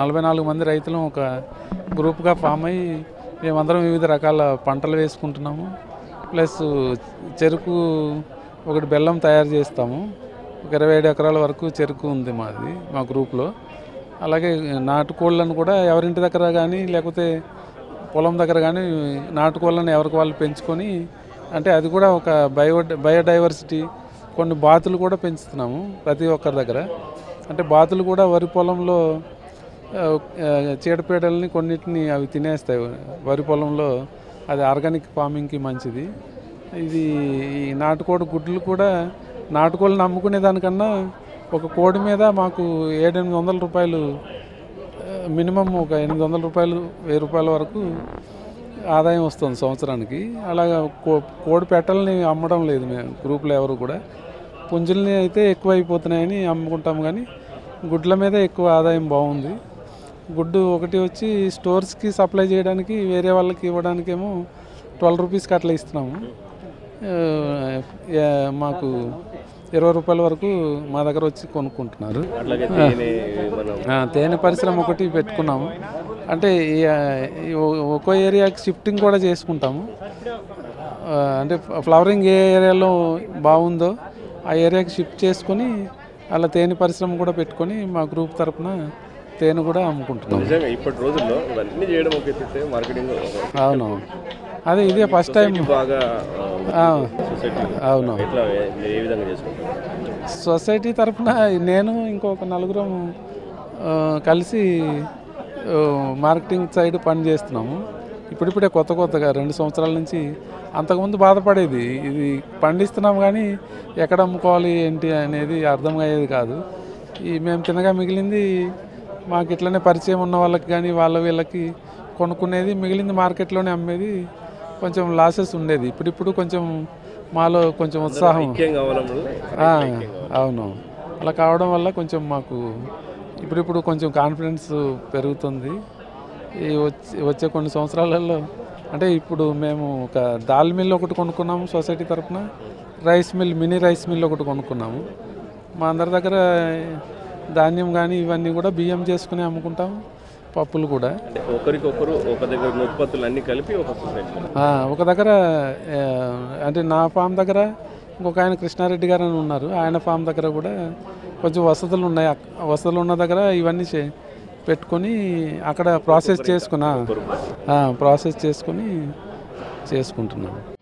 నలభై నాలుగు మంది రైతులు ఒక గ్రూప్గా ఫామ్ అయ్యి మేమందరం వివిధ రకాల పంటలు వేసుకుంటున్నాము. ప్లస్ చెరుకు ఒకటి బెల్లం తయారు చేస్తాము. ఒక ఇరవై ఏడు ఎకరాల వరకు చెరుకు ఉంది మాది మా గ్రూప్లో. అలాగే నాటుకోళ్ళను కూడా ఎవరింటి దగ్గర కానీ లేకపోతే పొలం దగ్గర కానీ నాటుకోళ్ళను ఎవరికి వాళ్ళు పెంచుకొని అంటే అది కూడా ఒక బయో బయోడైవర్సిటీ కొన్ని బాతులు కూడా పెంచుతున్నాము ప్రతి ఒక్కరి దగ్గర. అంటే బాతులు కూడా వరి పొలంలో చీడపీడల్ని కొన్నిటిని అవి తినేస్తాయి. వరి పొలంలో అది ఆర్గానిక్ ఫార్మింగ్కి మంచిది. ఇది ఈ నాటుకోడి గుడ్లు కూడా నాటుకోళ్ళు అమ్ముకునే దానికన్నా ఒక కోడి మీద మాకు ఏడెనిమిది వందల రూపాయలు మినిమం ఒక ఎనిమిది వందల రూపాయలు వెయ్యి రూపాయల వరకు ఆదాయం వస్తుంది సంవత్సరానికి. అలాగా కో కోడి పెట్టలని అమ్మడం లేదు మేము గ్రూప్లో ఎవరు కూడా. పుంజుల్ని అయితే ఎక్కువ అయిపోతున్నాయని అమ్ముకుంటాం కానీ గుడ్ల మీద ఎక్కువ ఆదాయం బాగుంది. గుడ్డు ఒకటి వచ్చి స్టోర్స్కి సప్లై చేయడానికి వేరే వాళ్ళకి ఇవ్వడానికేమో ట్వెల్వ్ రూపీస్కి అట్లా ఇస్తున్నాము. మాకు ఇరవై రూపాయల వరకు మా దగ్గర వచ్చి కొనుక్కుంటున్నారు. తేనె పరిశ్రమ ఒకటి పెట్టుకున్నాము. అంటే ఒక్కో ఏరియాకి షిఫ్టింగ్ కూడా చేసుకుంటాము. అంటే ఫ్లవరింగ్ ఏ ఏరియాలో బాగుందో ఆ ఏరియాకి షిఫ్ట్ చేసుకొని అలా తేనె పరిశ్రమ కూడా పెట్టుకొని మా గ్రూప్ తరపున తేనె కూడా అమ్ముకుంటున్నాం. నిజంగా ఇప్పటి రోజుల్లో ఇవన్నీ చేయడం ఒక ఎత్తితే మార్కెటింగ్ అవును. అదే ఇదే ఫస్ట్ టైం బాగా అవును. ఏ విధంగా సొసైటీ తరఫున నేను ఇంకొక నలుగురం కలిసి మార్కెటింగ్ సైడ్ పని చేస్తున్నాము. ఇప్పుడిప్పుడే కొత్త కొత్తగా రెండు సంవత్సరాల నుంచి అంతకుముందు బాధపడేది. ఇది పండిస్తున్నాం కానీ ఎక్కడ అమ్ముకోవాలి ఏంటి అనేది అర్థం అయ్యేది కాదు. ఈ మేము తినగా మిగిలింది మాకు ఇట్లనే పరిచయం ఉన్న వాళ్ళకి కానీ వాళ్ళ వీళ్ళకి కొనుక్కునేది మిగిలింది మార్కెట్లోనే అమ్మేది కొంచెం లాసెస్ ఉండేది. ఇప్పుడిప్పుడు కొంచెం మాలో కొంచెం ఉత్సాహం. అవును. అలా కావడం వల్ల కొంచెం మాకు ఇప్పుడిప్పుడు కొంచెం కాన్ఫిడెన్స్ పెరుగుతుంది. ఈ వచ్చే వచ్చే కొన్ని సంవత్సరాలలో అంటే ఇప్పుడు మేము ఒక దాల్ మిల్ ఒకటి కొనుక్కున్నాము సొసైటీ తరఫున rice mill mini rice mill ఒకటి కొనుక్కున్నాము. మా అందరి దగ్గర ధాన్యం కానీ ఇవన్నీ కూడా బియ్యం చేసుకుని అమ్ముకుంటాము పప్పులు కూడా. ఒకరికొకరు ఒక దగ్గర ఉత్పత్తులు అన్ని కలిపి ఒక ఒక దగ్గర అంటే నా ఫామ్ దగ్గర ఇంకొక ఆయన కృష్ణారెడ్డి గారు అని ఉన్నారు. ఆయన ఫామ్ దగ్గర కూడా కొంచెం వసతులు ఉన్నాయి. వసతులు ఉన్న దగ్గర ఇవన్నీ చే పెట్టుకొని అక్కడ ప్రాసెస్ చేసుకున్నా ప్రాసెస్ చేసుకొని చేసుకుంటున్నాను